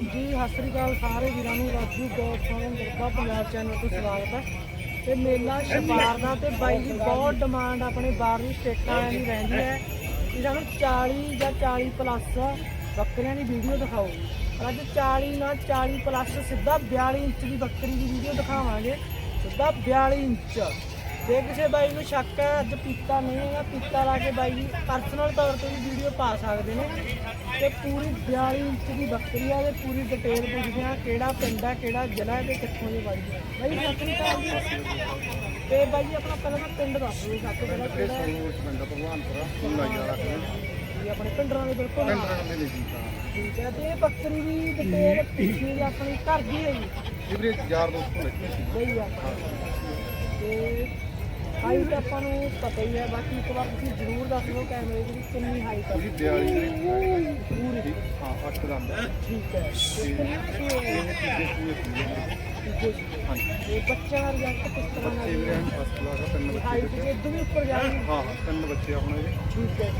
ਜੀ ਸਤਿ ਸ੍ਰੀ ਅਕਾਲ ਸਾਰੇ ਵੀਰਾਂ ਨੂੰ ਰਾਜੂ ਗੌਡ ਫਾਰਮ ਪੰਜਾਬ ਚੈਨਲ ਤੋਂ ਸਵਾਗਤ ਹੈ। ਤੇ ਮੇਲਾ ਛਪਾਰ ਦਾ ਤੇ ਬਾਈ ਦੀ ਬਹੁਤ ਡਿਮਾਂਡ ਆਪਣੇ ਬਾਹਰਲੀ ਸਟੇਟਾਂ ਦੀ ਰਹਿੰਦੀ ਹੈ। ਇਹਨਾਂ ਨੂੰ 40 ਜਾਂ 40 ਪਲੱਸ ਬੱਕਰੀਆਂ ਦੀ ਵੀਡੀਓ ਦਿਖਾਓ। ਅੱਜ 40 ਨਾਲ 40 ਪਲੱਸ ਸਿੱਧਾ 42 ਇੰਚ ਦੀ ਬੱਕਰੀ ਦੀ ਵੀਡੀਓ ਦਿਖਾਵਾਂਗੇ। ਸਿੱਧਾ 42 ਇੰਚ। ਜੇ ਕਿਸੇ ਬਾਈ ਨੂੰ ਸ਼ੱਕ ਹੈ ਅੱਜ ਪੀਤਾ ਨਹੀਂ ਹੈਗਾ ਪੀਤਾ ਲਾ ਕੇ ਬਾਈ ਪਰਸਨਲ ਤੌਰ ਤੇ ਵੀ ਵੀਡੀਓ ਪਾ ਸਕਦੇ ਨੇ। ਤੇ ਪੂਰੀ 42 ਇੰਚ ਦੀ ਬੱਕਰੀ ਆ ਤੇ ਪੂਰੀ ਡਿਟੇਲ ਪੁੱਛਦੇ ਆ ਕਿਹੜਾ ਪਿੰਡ ਹੈ ਕਿਹੜਾ ਜ਼ਿਲ੍ਹਾ ਹੈ ਤੇ ਕਿੱਥੋਂ ਦੀ ਬਾਈ ਹੈ ਬਾਈ ਸਤਿ ਸ੍ਰੀ ਅਕਾਲ ਜੀ। ਤੇ ਬਾਈ ਜੀ ਆਪਣਾ ਪਹਿਲਾਂ ਤਾਂ ਪਿੰਡ ਦੱਸ ਦਿਓ ਸਭ ਤੋਂ ਪਹਿਲਾਂ ਕਿਹੜਾ ਪਿੰਡ ਭਗਵਾਨਪੁਰਾ ਮੁੰਲਾਈ ਵਾਲਾ ਜੀ ਆਪਣੇ ਪਿੰਡਰਾਂ ਦੇ ਬਿਲਕੁਲ। ਪਿੰਡ ਦੇ ਆ ਠੀਕ ਹੈ ਤੇ ਇਹ ਬੱਕਰੀ ਦੀ ਡਿਟੇਲ ਪਿੱਛੇ ਆਪਣੀ ਘਰ ਦੀ ਹੈ ਜੀ। ਜਿਬਰੇ ਯਾਰ ਦੋਸਤ ਲੈਤੀ ਸੀ। ਬਈ ਆਪਾਂ ਤੇ ਹਾਈਟ ਆਪਾਂ ਨੂੰ ਪਤਾ ਹੀ ਹੈ ਬਾਕੀ ਇੱਕ ਵਾਰ ਤੁਸੀਂ ਜ਼ਰੂਰ ਦੱਸ ਦਿਓ ਕੈਮਰੇ ਦੀ ਕਿੰਨੀ ਹਾਈਟ ਹੈ ਪੂਰੀ 42 ਦੇ ਪੂਰੀ। ਹਾਂ 8 ਦੰਦ ਹੈ ਠੀਕ ਹੈ। ਤੇ ਬੱਚਿਆਂ ਦਾ ਰਿਜ਼ਲਟ ਕਿਸ ਤਰ੍ਹਾਂ ਦਾ ਬੱਚੇ ਵੀ ਰਹਿਣ ਫਸਟ ਕਲਾਸ ਆ ਤਿੰਨ ਹਾਈਟ ਬੱਚੇ ਦੇ ਇਦੋਂ ਵੀ ਉੱਪਰ ਜਾਣਗੇ ਹਾਂ ਹਾਂ ਤਿੰਨ ਬੱਚੇ ਆ ਹੁਣ ਠੀਕ ਹੈ।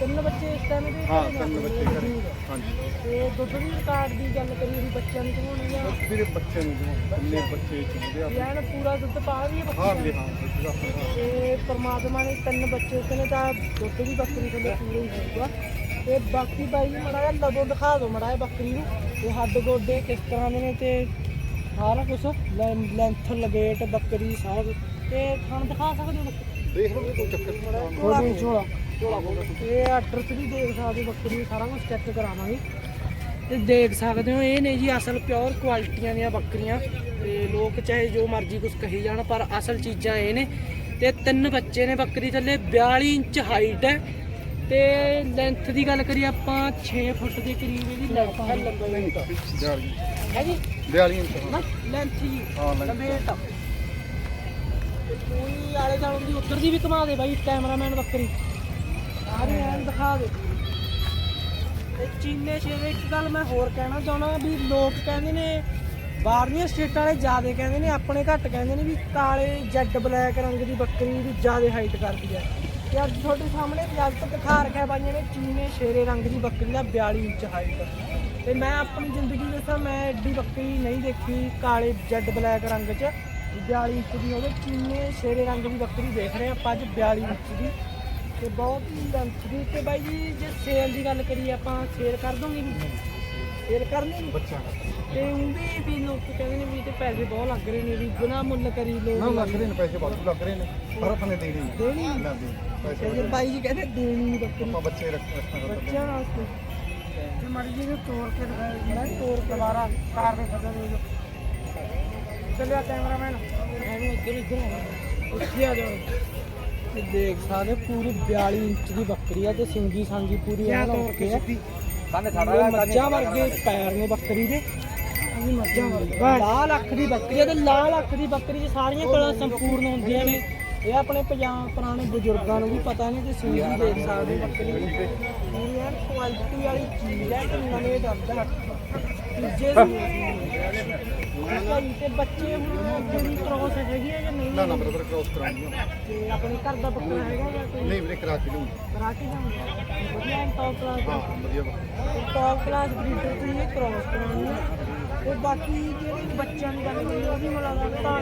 ਤਿੰਨ ਬੱਚੇ ਇਸ ਟਾਈਮ ਦੇ ਹਾਂ ਘਰੇ ਤਿੰਨ ਜਾਂਦੇ ਬੱਚੇ ਨੇ, ਘਰੇ। ਠੀਕ ਹੈ। ਹਾਂਜੀ। ਤੇ ਦੁੱਧ ਦੀ ਰਿਕਾਰਡ ਦੀ ਗੱਲ ਕਰੀਏ ਵੀ ਬੱਚਿਆਂ ਨੂੰ ਕਿਉਂ ਨਹੀਂ ਆ। ਬਸ ਵੀਰੇ ਬੱਚੇ ਨੂੰ ਦਿਓ ਕਿੰਨੇ ਬੱਚੇ ਚੁੰਦੇ ਆ ਯਾਰ ਪੂਰਾ ਦੁੱਧ ਪਾ ਰਹੀ ਹੈ ਹਾਂ ਬੱਚੀ ਵੀਰੇ ਹਾਂ ਬੱਚੇ ਦਾ ਆਪਣਾ ਤੇ ਪਰਮਾਤਮਾ ਨੇ ਤਿੰਨ ਬੱਚੇ ਉਸਨੇ ਤਾਂ ਦੁੱਧ ਵੀ ਬੱਕਰੀ ਥੱਲੇ ਪੂਰੇ ਹੀ ਹੋਊਗਾ ਤੇ ਬਾਕੀ ਬਾਈ ਜੀ ਮੜਾ ਜਿਹਾ ਲਦੋਂ ਦਿਖਾ ਦਿਓ ਮੜਾ ਜਿਹਾ ਬੱਕਰੀ ਨੂੰ। ਤੇ ਹੱਡ ਗੋਡੇ ਕਿਸ ਤਰ੍ਹਾਂ ਦੇ ਨੇ ਤੇ ਸਾਰਾ ਕੁਝ ਲੈਂਥ ਲਗੇਟ ਬੱਕਰੀ ਸਾਰਾ। ਤੇ ਥਣ ਦਿਖਾ ਸਕਦੇ ਹੋ ਦੇਖ ਲਓ ਕੋਈ ਚੱਕਰ ਨਹੀਂ। ਝੋਲਾ। ਇਹ ਐਡਰੈਸ ਵੀ ਦੇਖ ਸਕਦੇ ਬੱਕਰੀ ਸਾਰਾ ਕੁਝ ਚੈੱਕ ਕਰਾਵਾਂਗੇ। ਤੇ ਦੇਖ ਸਕਦੇ ਹੋ ਇਹ ਨੇ ਜੀ ਅਸਲ ਪਿਓਰ ਕੁਆਲਿਟੀਆਂ ਦੀਆਂ ਬੱਕਰੀਆਂ। ਤੇ ਲੋਕ ਚਾਹੇ ਜੋ ਮਰਜ਼ੀ ਕੁਝ ਕਹੀ ਜਾਣ ਪਰ ਅਸਲ ਚੀਜ਼ਾਂ ਇਹ ਨੇ। ਤੇ ਤਿੰਨ ਬੱਚੇ ਨੇ ਬੱਕਰੀ ਥੱਲੇ 42 ਇੰਚ ਹਾਈਟ ਹੈ। ਤੇ ਲੈਂਥ ਦੀ ਗੱਲ ਕਰੀਏ ਆਪਾਂ 6 ਫੁੱਟ ਦੇ ਕਰੀਬ ਇਹਦੀ ਲੈਂਥ ਹੈ। ਲੰਬਾਈ ਹੈ ਜੀ ਦਿਹਾੜੀ ਇੰਚ। ਨਾ ਲੈਂਥ ਜੀ। ਲੰਬੇਟ ਤੇ। ਕੋਈ ਆਲੇ ਜਾਣ ਦੀ ਉੱਧਰ ਦੀ ਵੀ ਘੁਮਾ ਦੇ ਬਾਈ ਕੈਮਰਾਮੈਨ ਬੱਕਰੀ। ਸਾਰੇ ਐਨ ਦਿਖਾ ਦੇ। ਤੇ ਚੀਨੇ ਸ਼ੇਰੇ, ਇੱਕ ਗੱਲ ਮੈਂ ਹੋਰ ਕਹਿਣਾ ਚਾਹੁੰਦਾ ਵੀ ਲੋਕ ਕਹਿੰਦੇ ਨੇ, ਬਾਹਰਲੀਆਂ ਸਟੇਟਾਂ ਵਾਲੇ ਜ਼ਿਆਦਾ ਕਹਿੰਦੇ ਨੇ, ਆਪਣੇ ਘੱਟ ਕਹਿੰਦੇ ਨੇ ਵੀ ਕਾਲੇ ਜੈਡ ਬਲੈਕ ਰੰਗ ਦੀ ਬੱਕਰੀ ਵੀ ਜ਼ਿਆਦਾ ਹਾਈਟ ਕਰਦੀ ਹੈ। ਤੇ ਅੱਜ ਤੁਹਾਡੇ ਸਾਹਮਣੇ ਰਿਜ਼ਲਟ ਦਿਖਾ ਰੱਖਿਆ ਬਾਈਆਂ ਨੇ, ਚੀਨੇ ਸ਼ੇਰੇ ਰੰਗ ਦੀ ਬੱਕਰੀ ਦਾ 42 ਇੰਚ ਹਾਈਟ ਤੇ ਮੈਂ ਆਪਣੀ ਜ਼ਿੰਦਗੀ ਵਿੱਚ ਮੈਂ ਐਡੀ ਬੱਕਰੀ ਨਹੀਂ ਦੇਖੀ ਕਾਲੇ ਜੈਡ ਬਲੈਕ ਰੰਗ 'ਚ। 42 ਇੰਚ ਦੀ ਹੋਵੇ, ਚੀਨੇ ਸ਼ੇਰੇ ਰੰਗ ਦੀ ਬੱਕਰੀ ਦੇਖ ਰਹੇ ਆਪਾਂ ਅੱਜ 42 ਇੰਚ ਦੀ। ਤੇ ਬਹੁਤ ਹੀ ਦੀ ਤੇ ਬਾਈ ਜੀ ਜੇ ਸੇਲ ਦੀ ਗੱਲ ਕਰੀਏ ਆਪਾਂ ਸੇਲ ਕਰ ਦੋਗੇ ਵੀ ਸੇਲ ਕਰਨੀ ਨੀ? ਬੱਚਾ ਤੇ ਉਹ ਵੀ ਲੋਕ ਕਹਿੰਦੇ ਨੇ ਵੀ ਤੇ ਪੈਸੇ ਬਹੁਤ ਲੱਗ ਰਹੇ ਨੇ ਵੀ ਬਿਨਾ ਮੁੱਲ ਕਰੀ ਨਾ ਲੋਕ ਲੱਗ ਰਹੇ ਨੇ ਪੈਸੇ ਵਾਧੂ ਲੱਗ ਰਹੇ ਨੇ ਪਰ ਆਪਾਂ ਨੇ ਦੇਣੀ ਨਹੀਂ ਦੇਣੀ ਨੀ। ਨਾ ਦੇ ਪੈਸੇ ਜੇ ਬਾਈ ਜੀ ਕਹਿੰਦੇ ਦੇਣੀ ਨੀ ਬੱਕਰੀ। ਆਪਾਂ ਬੱਚੇ ਰੱਖ ਰੱਖਣਾ ਬੱਚਿਆਂ ਵਾਸਤੇ। ਤੇ ਮਰਜ਼ੀ ਜੀ ਨੂੰ ਤੋੜ ਕੇ ਦਿਖਾਇਆ ਜਿਹੜਾ ਤੋੜ ਕੇ ਦੁਬਾਰਾ ਕਾਰ ਦੇ ਸੱਜਣ ਦੇ ਚੱਲਿਆ ਕੈਮਰਾਮੈਨ। ਐਵੇਂ ਇੱਧਰ ਇੱਧਰ ਉੱਥੇ ਆ ਜਾਓ। ਤੇ ਦੇਖ ਸਕਦੇ ਪੂਰੀ 42 ਇੰਚ ਦੀ ਬੱਕਰੀ ਆ ਤੇ ਸਿੰਗੀ ਸਾਂਗੀ ਪੂਰੀ ਐ ਓਕੇ ਆ। ਕੰਨ ਇਹ ਮੱਝਾਂ ਵਰਗੇ ਪੈਰ ਨੇ ਬੱਕਰੀ ਦੇ। ਇਹ ਮੱਝਾਂ ਵਰਗੇ। ਲਾਲ ਅੱਖ ਦੀ ਬੱਕਰੀ ਆ ਤੇ ਲਾਲ ਅੱਖ ਦੀ ਬੱਕਰੀ 'ਚ ਸਾਰੀਆਂ ਕਲਾ ਸੰਪੂਰਨ ਹੁੰਦੀਆਂ ਨੇ। ਇਹ ਆਪਣੇ ਪੰਜਾਬ ਪੁਰਾਣੇ ਬਜ਼ੁਰਗਾਂ ਨੂੰ ਵੀ ਪਤਾ ਨਹੀਂ ਤੇ ਸਿੰਗੀ ਦੇਖ ਸਕਦੇ ਹੋ ਬੱਕਰੀ। ਦੀ ਇਹ ਯਾਰ ਕੁਆਲਿਟੀ ਵਾਲੀ ਚੀਜ਼ ਹੈ ਕਿ ਨਵੇਂ ਦਰਜਾ ਤੀਜੇ ਸੀ ਤੇ ਬੱਚੇ ਹੁਣ ਜਿਹੜੀ ਕ੍ਰੋਸ ਹੈਗੀ ਹੈ ਜਾਂ ਨਹੀਂ ਨਾ ਨਾ ਬਰਦਰ ਕ੍ਰੋਸ ਕਰਾਉਣੀ ਆ। ਤੇ ਆਪਣੇ ਘਰ ਦਾ ਬੱਕਰਾ ਹੈਗਾ ਜਾਂ ਕੋਈ ਨਹੀਂ ਵੀਰੇ ਕਰਾ ਕੇ ਲਊਂ ਕਰਾ ਕੇ ਜਾਊਂਗਾ ਵਧੀਆ ਟੌਪ ਕਲਾਸ ਦਾ ਹਾਂ ਵਧੀਆ ਵਾ। ਟੌਪ ਕਲਾਸ ਬਰੀਡਰ ਤੋਂ ਇਹ ਕ੍ਰੋਸ ਕਰਾਉਣੀ ਹੈ ਤੇ ਬਾਕੀ ਜਿਹੜੇ ਬੱਚਿਆਂ ਦੀ ਗੱਲ ਕਰੀਏ ਉਹ ਵੀ ਮਿਲਾਦਾ ਤਾਂ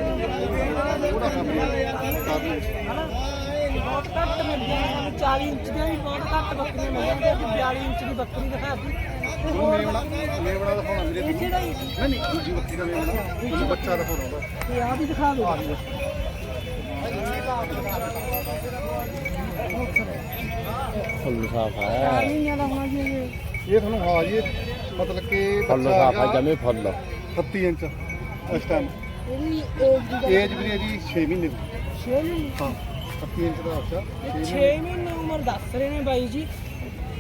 ਉਹਦਾ ਕੰਮ ਹਨਾ ਬਹੁਤ ਘੱਟ ਮਿਲਦੀਆਂ ਨੇ ਸਾਨੂੰ 40 ਇੰਚ ਦੀਆਂ ਵੀ ਬਹੁਤ ਘੱਟ ਬੱਕਰੀਆਂ ਮਿਲ ਜਾਂਦੀਆਂ ਤੇ 42 ਇੰਚ ਦੀ ਬੱਕਰੀ ਦਿਖਾਤੀ ਤੇ ਹੋਰ ਮੇਵਣਾ ਮੇਵਣਾ ਇਸੇ ਦਾ ਹੀ ਨਹੀਂ ਨਹੀਂ ਦੂਜੀ ਬੱਕਰੀ ਦਾ ਮੇਵਣਾ ਬੱਚਾ ਦਿਖਾਉਣਾ ਉਹਦਾ ਤੇ ਆ ਵੀ ਦਿਖਾ ਦਿਓ। ਫੁੱਲ ਸਾਫ਼ ਹੈ ਚਾਰ ਮਹੀਨਿਆਂ ਦਾ ਹੋਣਾ ਜੀ ਇਹ। ਇਹ ਤੁਹਾਨੂੰ ਹਾਂ ਜੀ ਇਹ ਮਤਲਬ ਕਿ ਫੁੱਲ ਬੱਚਾ ਸਾਫ਼ ਹੈ ਹੈਗਾ ਜਮੇ ਫੁੱਲ। 32 ਇੰਚ ਇਸ ਟਾਈਮ ਇਹਦੀ ਏਜ ਦੀ ਗੱਲ ਏਜ ਵੀਰੇ ਜੀ 6 ਮਹੀਨੇ ਦੀ। 6 ਮਹੀਨੇ ਹਾਂ 32 ਇੰਚ ਦਾ ਬੱਚਾ 6 ਮਹੀਨੇ ਉਮਰ ਦੱਸ ਰਹੇ ਨੇ ਬਾਈ ਜੀ।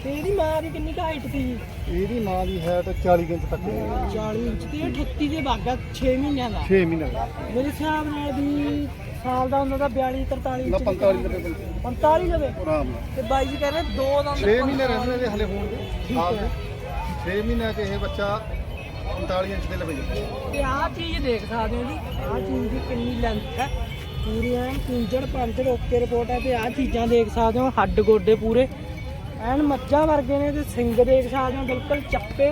ਤੇ ਇਹਦੀ ਮਾਂ ਦੀ ਕਿੰਨੀ ਹਾਈਟ ਸੀ? ਇਹਦੀ ਮਾਂ ਦੀ ਹਾਈਟ 40 ਇੰਚ ਤੱਕ ਹੈ 40 ਇੰਚ ਤੇ ਇਹ 38 ਦੇ ਬਾਗਾ 6 ਮਹੀਨਿਆਂ ਦਾ। 6 ਮਹੀਨੇ ਦਾ। ਮੇਰੇ ਹਿਸਾਬ ਨਾਲ ਵੀ ਸਾਲ ਦਾ ਹੁੰਦਾ ਤਾਂ 42 43 ਨਾ ਇੰਚ 45 ਦੇ ਕੋਲ 45 ਲਵੇ ਆਰਾਮ ਤੇ ਬਾਈ ਜੀ ਕਹਿੰਦੇ ਦੋ ਦੰਦ 6 ਮਹੀਨੇ ਰਹਿੰਦੇ ਨੇ ਹਲੇ ਹੋਣ ਦੇ। ਠੀਕ ਸਾਲ ਹੈ। ਦੇ 6 ਮਹੀਨਿਆਂ 'ਚ ਇਹ ਬੱਚਾ 45 ਇੰਚ ਦੇ ਲਵੇ ਤੇ ਆਹ ਚੀਜ਼ ਦੇਖ ਸਕਦੇ ਹੋ ਜੀ। ਆਹ ਚੀਜ਼ ਦੀ ਕਿੰਨੀ ਲੈਂਥ ਹੈ। ਪੂਰੀ ਐਨ ਪਿੰਜੜ ਪੰਜੜ ਓਕੇ ਰਿਪੋਰਟ ਹੈ ਤੇ ਆਹ ਚੀਜ਼ਾਂ ਦੇਖ ਸਕਦੇ ਹੋ। ਹੱਡ ਗੋਡੇ ਪੂਰੇ। ਐਨ ਮੱਝਾਂ ਵਰਗੇ ਨੇ ਤੇ ਸਿੰਗ ਦੇਖ ਸਕਦੇ ਹੋ ਬਿਲਕੁਲ ਚੱਪੇ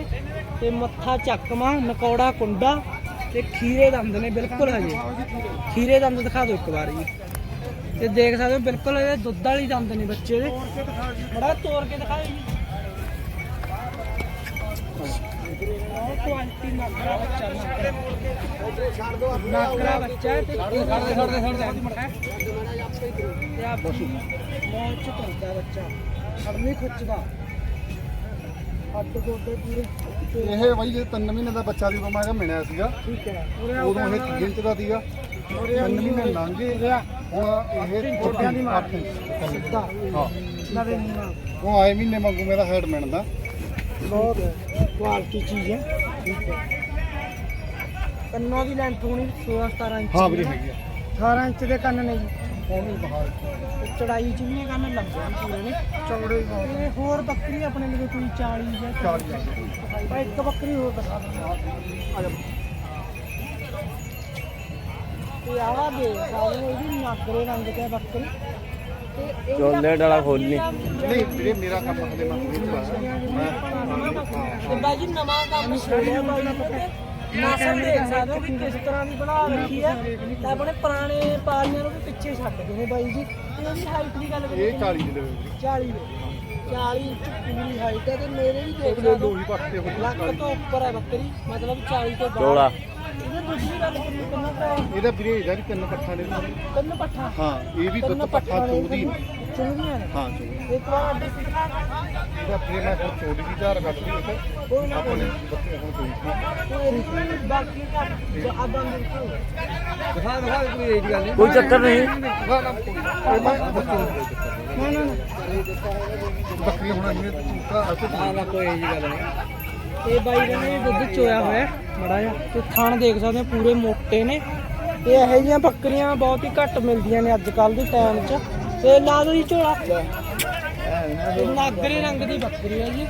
ਤੇ ਮੱਥਾ ਚੱਕਮਾ ਨਕੌੜਾ ਕੁੰਡਾ ਤੇ ਖੀਰੇ ਦੰਦ ਨੇ ਬਿਲਕੁਲ ਹਜੇ। ਖੀਰੇ ਦੰਦ ਦਿਖਾ ਦਿਓ ਇੱਕ ਵਾਰ। ਜੀ ਤੇ ਦੇਖ ਸਕਦੇ ਹੋ ਬਿਲਕੁਲ ਇਹਦੇ ਦੁੱਧ ਵਾਲੀ ਦੰਦ ਨੇ ਬੱਚੇ ਦੇ। ਬੜਾ ਤੋੜ ਕੇ ਦਿਖਾਓ ਜੀ। ਕੁਆਲਿਟੀ ਨਾਕਰਾ ਬੱਚਾ ਨਾਕਰਾ। ਬੱਚਾ ਤੇ ਖੜਦੇ ਖੜਦੇ ਖੜਦੇ ਤੇ ਆ ਪਸ਼ੂ ਮੌਤ ਬੱਚਾ। ਹੜ ਨਹੀਂ ਖੁੱਚਦਾ ਹੱਡ ਗੋਡੇ ਪੂਰੇ। ਤੇ ਇਹ ਬਾਈ ਜੇ 3 ਮਹੀਨੇ ਦਾ ਬੱਚਾ ਦੀ ਮੈਂ ਮਿਲਿਆ ਸੀਗਾ। ਠੀਕ ਹੈ। ਉਦੋਂ ਇਹ 3 ਇੰਚ ਦਾ ਸੀਗਾ। 3 ਮਹੀਨੇ ਲੰਘ ਗਏ। ਹੁਣ ਇਹ ਗੋਡਿਆਂ ਦੀ ਮਾਰ। 8 ਇੰਚ ਸਿੱਧਾ। ਹਾਂ। ਨਵੇਂ ਮੂੰਹਾਂ ਉਹ ਆਏ ਮਹੀਨੇ ਵਾਂਗੂ ਮੇਰਾ ਹੈਡ ਮਿਲਦਾ। ਬਹੁਤ ਕੁਆਲਿਟੀ ਚੀਜ਼ ਹੈ। ਠੀਕ ਹੈ। ਕੰਨਾਂ ਦੀ ਲੈਂਥ ਹੋਣੀ 16 17 ਇੰਚ ਹਾਂ ਵੀਰੇ ਹੈਗੀ ਆ 18 ਇੰਚ ਦੇ ਕੰਨ ਨੇ ਜੀ। ਉਹ ਵੀ ਬਹਾਲ ਤੇ ਚੜਾਈ ਕੰਨ ਲੱਗ ਜਾਣ ਪੂਰੇ ਨੇ। ਚੌੜੇ ਬਹੁਤ ਤੇ ਹੋਰ ਬੱਕਰੀ ਆਪਣੇ ਲਈ ਕੋਈ 40 ਜਾਂ 40 ਆ। ਇੱਕ ਬੱਕਰੀ ਹੋਰ ਦਿਖਾ ਦਿੰਦਾ ਆ ਜਾ ਤੇ ਆਵਾ ਦੇ ਸਾਰੇ ਇਹਦੀ ਨਾਗਰੇ ਰੰਗ ਬੱਕਰੀ। ਤੇ ਇਹ ਚੋਲੇ ਡਾਲਾ ਖੋਲਣੀ ਨਹੀਂ ਵੀਰੇ ਮੇਰਾ ਕੰਮ ਹਲੇ ਮੈਂ ਨਹੀਂ ਪਾਇਆ ਤੇ ਬਾਈ ਜੀ ਨਵਾਂ ਕੰਮ ਛੇੜਿਆ ਬਾਈ ਨਸਲ ਦੇਖ ਸਕਦੇ ਹੋ ਵੀ ਕਿਸ ਤਰ੍ਹਾਂ ਦੀ ਬਣਾ ਰੱਖੀ ਹੈ ਤੇ ਆਪਣੇ ਪੁਰਾਣੇ ਪਾਲੀਆਂ ਨੂੰ ਵੀ ਪਿੱਛੇ ਛੱਡ ਗਏ ਨੇ ਬਾਈ ਜੀ। ਤੇ ਇਹਦੀ ਹਾਈਟ ਦੀ ਗੱਲ ਕਰੀਏ। ਇਹ 40 ਦੇ ਲਵੇ। 40 40 ਇੰਚ ਪੂਰੀ ਹਾਈਟ ਹੈ ਤੇ ਮੇਰੇ ਵੀ ਦੇਖ ਇਹ ਸਕਦੇ ਦੋ ਹੋ ਹੀ ਪਾਸੇ ਹੋ ਲੱਖ ਤੋਂ ਉੱਪਰ ਹੈ ਬੱਕਰੀ। ਮਤਲਬ 40 ਤੋਂ ਬਾਅਦ ਚੋਲਾ ਇਹਦੇ ਦੁੱਧ ਦੀ ਗੱਲ ਕਰੀਏ ਕਿੰਨਾ ਹੈ ਇਹਦਾ ਵੀਰੇ ਇਹਦਾ ਵੀ ਤਿੰਨ ਪੱਠਾ ਨੇ ਤਿੰਨ ਪੱਠਾ। ਹਾਂ ਇਹ ਵੀ ਤਿੰਨ ਦੁੱਧ ਪੱਠਾ ਚੋਦੀ ਚੁੰਗੀਆਂ ਨੇ। ਹਾਂ ਚੋਦੀ ਇੱਕ ਵਾਰ ਅੱਡੇ ਤੇ ਦਿਖਾ ਇਹਦਾ ਵੀਰੇ ਮੈਂ ਹੁਣ ਚੋਦੀ ਦੀ ਧਾਰ ਕੱਢ ਲਈ ਕੋਈ ਨਾ ਆਪਣੇ ਬੱਚੇ ਹੁਣ ਕੋਈ ਨਹੀਂ ਤੇ ਬਾਕੀ ਘੱਟ ਜੋ ਆ ਬੰਦ ਦੇਖੋ ਦਿਖਾ ਦਿਖਾ ਕੋਈ ਇਹ ਗੱਲ ਕੋਈ ਚੱਕਰ ਨਹੀਂ। ਦਿਖਾ ਨਾ ਕੋਈ। ਇਹ ਮੈਂ ਬੱਚੇ ਨੂੰ ਕੋਈ ਨਹੀਂ। ਨਾ ਨਾ ਨਾ। ਬੱਕਰੀ ਹੁਣ ਅਸੀਂ ਚੂਕਾ ਅਸਲ ਹਾਂ ਨਾ ਕੋਈ ਇਹ ਗੱਲ ਨਹੀਂ। ਇਹ ਬਾਈ ਦਾ ਨੇ ਦੁੱਧ ਚੋਇਆ ਹੋਇਆ ਮੜਾ ਜਾ ਤੇ ਥਣ ਦੇਖ ਸਕਦੇ ਹੋ, ਪੂਰੇ ਮੋਟੇ ਨੇ। ਤੇ ਇਹੋ ਜਿਹੀਆਂ ਬੱਕਰੀਆਂ ਬਹੁਤ ਹੀ ਘੱਟ ਮਿਲਦੀਆਂ ਨੇ ਅੱਜ ਕੱਲ ਦੇ ਟਾਈਮ 'ਚ। ਤੇ ਲਾ ਦੋ ਜੀ ਝੋਲਾ। ਇਹ ਨਾਗਰੇ ਰੰਗ ਦੀ ਬੱਕਰੀ ਹੈ ਜੀ।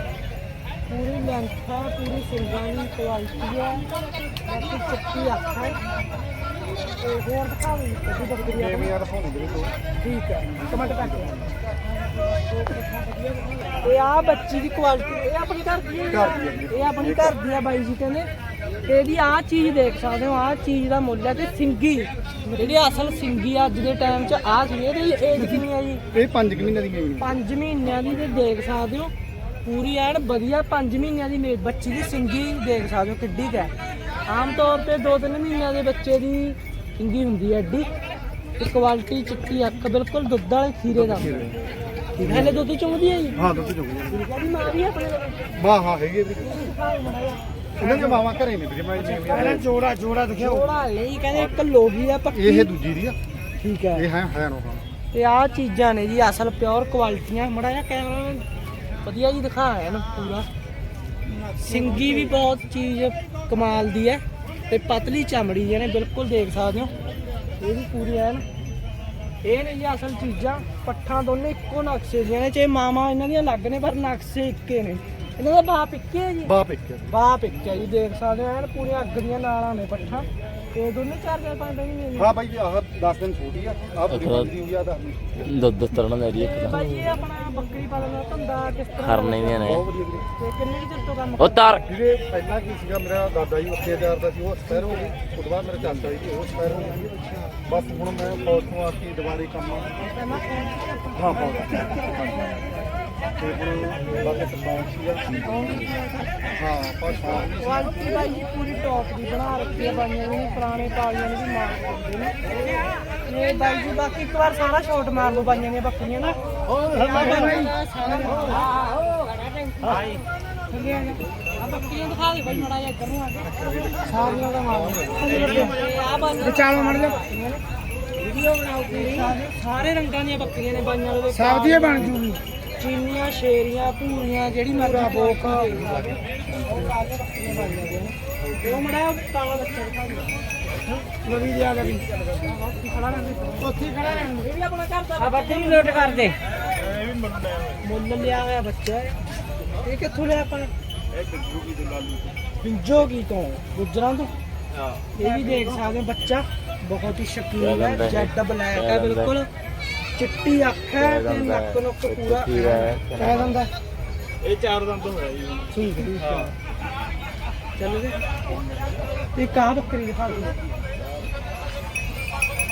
ਪੂਰੀ ਲੈਂਥ ਹੈ ਪੂਰੀ ਸਿੰਗਾਂ ਦੀ ਕੁਆਲਿਟੀ ਹੈ ਬਾਕੀ ਚੱਕੀ ਅੱਖ ਹੈ ਤੇ ਹੋਰ ਦਿਖਾਓ ਜੀ ਆ ਵੀਰੇ ਦੋ ਠੀਕ ਹੈ ਕਮੈਂਟ ਕਰਕੇ ਇਹ ਆ ਬੱਚੀ ਦੀ ਕੁਆਲਿਟੀ ਇਹ ਆਪਣੀ ਘਰ ਦੀ ਹੈ ਹੈ। ਇਹ ਆਪਣੀ ਘਰ ਦੀ ਬਾਈ ਜੀ ਕਹਿੰਦੇ। ਤੇ ਇਹਦੀ ਆ ਚੀਜ਼ ਦੇਖ ਸਕਦੇ ਹੋ ਆ ਚੀਜ਼ ਦਾ ਮੁੱਲ ਹੈ ਤੇ ਸਿੰਗੀ। ਜਿਹੜੀ ਅਸਲ ਸਿੰਗੀ ਅੱਜ ਦੇ ਟਾਈਮ 'ਚ ਆ ਸੀ ਇਹਦੀ ਏਜ ਕਿੰਨੀ ਆ ਜੀ? ਇਹ 5 ਮਹੀਨੇ ਦੀ ਗਈ 5 ਮਹੀਨਿਆਂ ਦੀ ਤੇ ਦੇਖ ਸਕਦੇ ਹੋ। ਪੂਰੀ ਐਨ ਵਧੀਆ 5 ਮਹੀਨਿਆਂ ਦੀ ਬੱਚੀ ਦੀ ਸਿੰਗੀ ਦੇਖ ਸਕਦੇ ਹੋ ਕਿੱਡੀ ਹੈ। ਆਮ ਤੌਰ ਤੇ 2-3 ਮਹੀਨਿਆਂ ਦੇ ਬੱਚੇ ਦੀ ਸਿੰਗੀ ਹੁੰਦੀ ਹੈ ਐਡੀ ਤੇ ਕੁਆਲਿਟੀ ਚਿੱਟੀ ਅੱਖ ਬਿਲਕੁਲ ਦੁੱਧ ਵਾਲੇ ਖੀਰੇ ਦਾ ਹਲੇ ਦੁੱਧ ਚੁੰਗਦੀ ਹੈ ਜੀ? ਹਾਂ ਦੁੱਧ ਚੁਗੀ ਠੀਕ ਹੈ ਜੀ ਮਾਂ ਵੀ ਆਪਣੇ ਕੋਲ। ਵਾਹ ਹਾਂ ਹੈਗੇ ਜਿਹਾ। ਇਹਨਾਂ ਦੇ ਮਾਵਾ ਘਰੇ ਨੇ ਵੀਰੇ ਮੈਂ ਜਿਵੇਂ ਜੋੜਾ ਜੋੜਾ ਦਿਖਾਓ। ਜੋੜਾ ਨਹੀਂ ਕਹਿੰਦੇ ਇੱਕ ਲੋਗੀ ਆ ਪੱਕੀ। ਇਹ ਦੂਜੀ ਦੀ ਆ। ਠੀਕ ਹੈ। ਇਹ ਹੈ ਹੈ ਨੋ ਤੇ ਆਹ ਚੀਜ਼ਾਂ ਨੇ ਜੀ ਅਸਲ ਪਿਓਰ ਕੁਆਲਿਟੀਆਂ ਮੜਾ ਜਿਹਾ ਕੈਮਰਾ ਵਧੀਆ ਜੀ ਦਿਖਾਇਆ ਨਾ ਪੂਰਾ। ਸਿੰਗੀ ਵੀ ਬਹੁਤ ਚੀਜ਼ ਕਮਾਲ ਦੀ ਹੈ ਤੇ ਪਤਲੀ ਚਮੜੀ ਜਿਹਨੇ ਬਿਲਕੁਲ ਦੇਖ ਸਕਦੇ ਹੋ। ਇਹ ਵੀ ਪੂਰੀ ਐਨ। ਇਹ ਨੇ ਜੀ ਅਸਲ ਚੀਜ਼ਾਂ ਪੱਠਾਂ ਦੋਨੇ ਇੱਕੋ ਨਕਸ਼ੇ ਦੀਆਂ ਨੇ ਚਾਹੇ ਮਾਮਾ ਇਹਨਾਂ ਦੀਆਂ ਅਲੱਗ ਨੇ ਪਰ ਨਕਸ਼ੇ ਇੱਕੇ ਨੇ। ਇਹਨਾਂ ਦਾ ਬਾਪ ਇੱਕੇ ਹੈ ਜੀ? ਬਾਪ ਇੱਕ। ਬਾਪ ਇੱਕ ਜੀ ਦੇਖ ਸਕਦੇ ਹੋ ਐਨ ਪੂਰੀਆਂ ਅੱਗ ਦੀਆਂ ਨਾਲਾਂ ਨੇ ਪੱਠਾਂ। ਤੇ ਦੋਨੇ ਚਾਰ ਚਾਰ ਪੰਜ ਮਹੀਨੇ ਹਾਂ ਬਾਈ ਜੀ ਆਹ 10 ਦਿਨ ਛੋਟੀ ਆ ਆਹ ਪੂਰੀ ਬੰਦੀ ਹੋਈ ਆ 10 ਦਿਨ ਦੁੱਧ ਤਰਣ ਦਾ ਏਰੀਆ ਇੱਕ ਭਾਈ ਇਹ ਆਪਣਾ ਬੱਕਰੀ ਪਾਲਣ ਦਾ ਧੰਦਾ ਕਿਸ ਤਰ੍ਹਾਂ ਖਰਨੇ ਦੀਆਂ ਨੇ। ਬਹੁਤ ਵਧੀਆ ਵੀਰੇ ਤੇ ਕਿੰਨੇ ਕੁ ਚਿਰ ਤੋਂ ਕੰਮ ਉਹ ਤਾਰ। ਵੀਰੇ ਪਹਿਲਾਂ ਕੀ ਸੀਗਾ ਮੇਰਾ ਦਾਦਾ ਜੀ ਉੱਥੇ ਦਾ ਸੀ ਉਹ ਐਕਸਪਾਇਰ ਹੋ ਗਏ। ਉਸ ਤੋਂ ਬਾਅਦ ਮੇਰੇ ਚਾਚਾ ਜੀ ਸੀ, ਉਹ ਐਕਸਪਾਇਰ ਹੋ ਗਏ। ਬਸ ਹੁਣ ਮੈਂ ਫੌਜ ਤੋਂ ਆ ਕੇ ਦੁਬਾਰੇ ਕੰਮ ਪਹਿਲਾਂ ਫੋਨ ਤੇ ਹਾਂ ਫੌਜ ਤੇ ਹੁਣ ਬਾਕੀ ਕਿਸਾਨ ਸੀਗਾ ਹਾਂ ਪਾਸ਼ਾ ਕੁਆਲਿਟੀ ਭਾਈ ਜੀ ਪੂਰੀ ਟੌਪ ਦੀ ਬਣਾ ਰੱਖੀ ਹੈ ਬਾਈਆਂ ਨੇ ਪੁਰਾਣੇ ਪਾਲੀਆਂ ਨੇ ਵੀ ਮਾਰ ਦਿੰਦੇ ਨੇ ਇਹ ਬਾਈ ਜੀ ਬਾਕੀ ਇੱਕ ਵਾਰ ਸਾਰਾ ਸ਼ਾਟ ਮਾਰ ਲਓ ਬਾਈਆਂ ਦੀਆਂ ਬੱਕਰੀਆਂ ਨਾ ਆ ਬੱਕਰੀਆਂ ਦਿਖਾ ਦੇ ਬਾਈ ਮੜਾ ਜਾ ਇੱਧਰ ਨੂੰ ਆ ਕੇ ਸਾਰੀਆਂ ਦਾ ਮਾਰ ਵਿਚਾਲੋ ਮੜ ਜਾ ਵੀਡੀਓ ਬਣਾਓ ਸਾਰੇ ਰੰਗਾਂ ਦੀਆਂ ਬੱਕਰੀਆਂ ਨੇ ਬਾਈਆਂ ਦੇ ਸਭ ਦੀਆਂ ਬਣ ਜੂਗੀ ਚੀਨੀਆਂ ਸ਼ੇਰੀਆਂ ਭੂਰੀਆਂ ਜਿਹੜੀ ਮਰਜ਼ੀ ਬੋਕ ਉਹ ਮੜਾ ਕਾਲਾ ਬੱਚਾ ਦਿਖਾ ਦੇ ਨਵੀਂ ਜਿਆ ਦਾ ਵੀ ਖੜਾ ਰਹਿੰਦੇ ਉੱਥੇ ਖੜਾ ਰਹਿੰਦੇ ਇਹ ਵੀ ਆਪਣਾ ਘਰ ਦਾ ਆ ਬੱਚੇ ਨੂੰ ਲੋਟ ਕਰ ਦੇ। ਮੁੱਲ ਲਿਆ ਹੋਇਆ ਬੱਚਾ ਹੈ। ਇਹ ਕਿੱਥੋਂ ਲਿਆ ਆਪਾਂ? ਪਿੰਜੋਗੀ ਤੋਂ ਗੁਜਰਾਂ ਤੋਂ। ਇਹ ਵੀ ਦੇਖ ਸਕਦੇ ਬੱਚਾ। ਬਹੁਤ ਹੀ ਸ਼ਕੀਨ ਹੈ। ਜੈਡ ਬਲੈਕ ਹੈ। ਬਿਲਕੁਲ। ਚਿੱਟੀ ਅੱਖ ਹੈ ਤੇ ਨੱਕ ਨੁੱਕ ਪੂਰਾ ਕਹਿ ਦਿੰਦਾ ਇਹ ਚਾਰ ਤੋਂ ਹੋਇਆ ਜੀ ਠੀਕ ਹੈ, ਠੀਕ ਹੈ। ਚੱਲ ਦੇ ਤੇ ਕਾ ਬੱਕਰੀ ਦਿਖਾ ਦੇ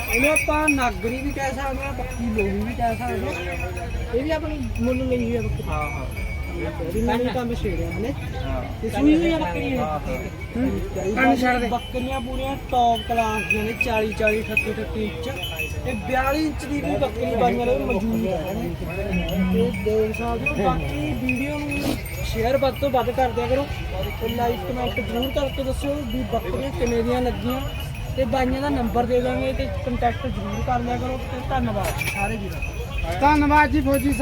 ਇਹਨੂੰ ਆਪਾਂ ਨਾਗਰੀ ਵੀ ਕਹਿ ਸਕਦੇ ਹਾਂ ਬੱਕੀ ਲੋਹੀ ਵੀ ਕਹਿ ਸਕਦੇ ਹਾਂ। ਇਹ ਵੀ ਆਪਣੀ ਮੁੱਲ ਲਈ ਹੋਈ ਹੈ ਬੱਕਰੀ। ਹਾਂ ਹਾਂ। ਮੈਨੂੰ ਕੰਮ ਛੇੜਿਆ ਹਨੇ। ਹਾਂ। ਤੇ ਸੂਈ ਹੋਈ ਆ ਬੱਕਰੀ ਇਹ ਹਾਂ, ਕੰਨ ਛੱਡ ਦੇ। ਬੱਕਰੀਆਂ ਪੂਰੀਆਂ ਟੌਪ ਕਲਾਸ ਦੀਆਂ ਨੇ 40 40 38 38 ਇੰਚ। ਤੇ 42 ਇੰਚ ਦੀ ਵੀ ਬੱਕਰੀ ਬਾਈਆਂ ਦੇ ਮੌਜੂਦ ਹੈ ਤੇ ਦੇਖ ਸਕਦੇ ਹੋ ਬਾਕੀ ਵੀਡੀਓ ਨੂੰ ਸ਼ੇਅਰ ਵੱਧ ਤੋਂ ਵੱਧ ਕਰ ਦਿਆ ਕਰੋ। ਤੇ ਲਾਈਕ ਕਮੈਂਟ ਜ਼ਰੂਰ ਕਰਕੇ ਦੱਸਿਓ ਵੀ ਬੱਕਰੀਆਂ ਕਿਵੇਂ ਦੀਆਂ ਲੱਗੀਆਂ। ਤੇ ਬਾਈਆਂ ਦਾ ਨੰਬਰ ਦੇ ਦਾਂਗੇ ਤੇ ਕੰਟੈਕਟ ਜ਼ਰੂਰ ਕਰ ਲਿਆ ਕਰੋ। ਤੇ ਧੰਨਵਾਦ ਸਾਰੇ ਵੀਰਾਂ ਧੰਨਵਾਦ ਜੀ ਫੌਜੀ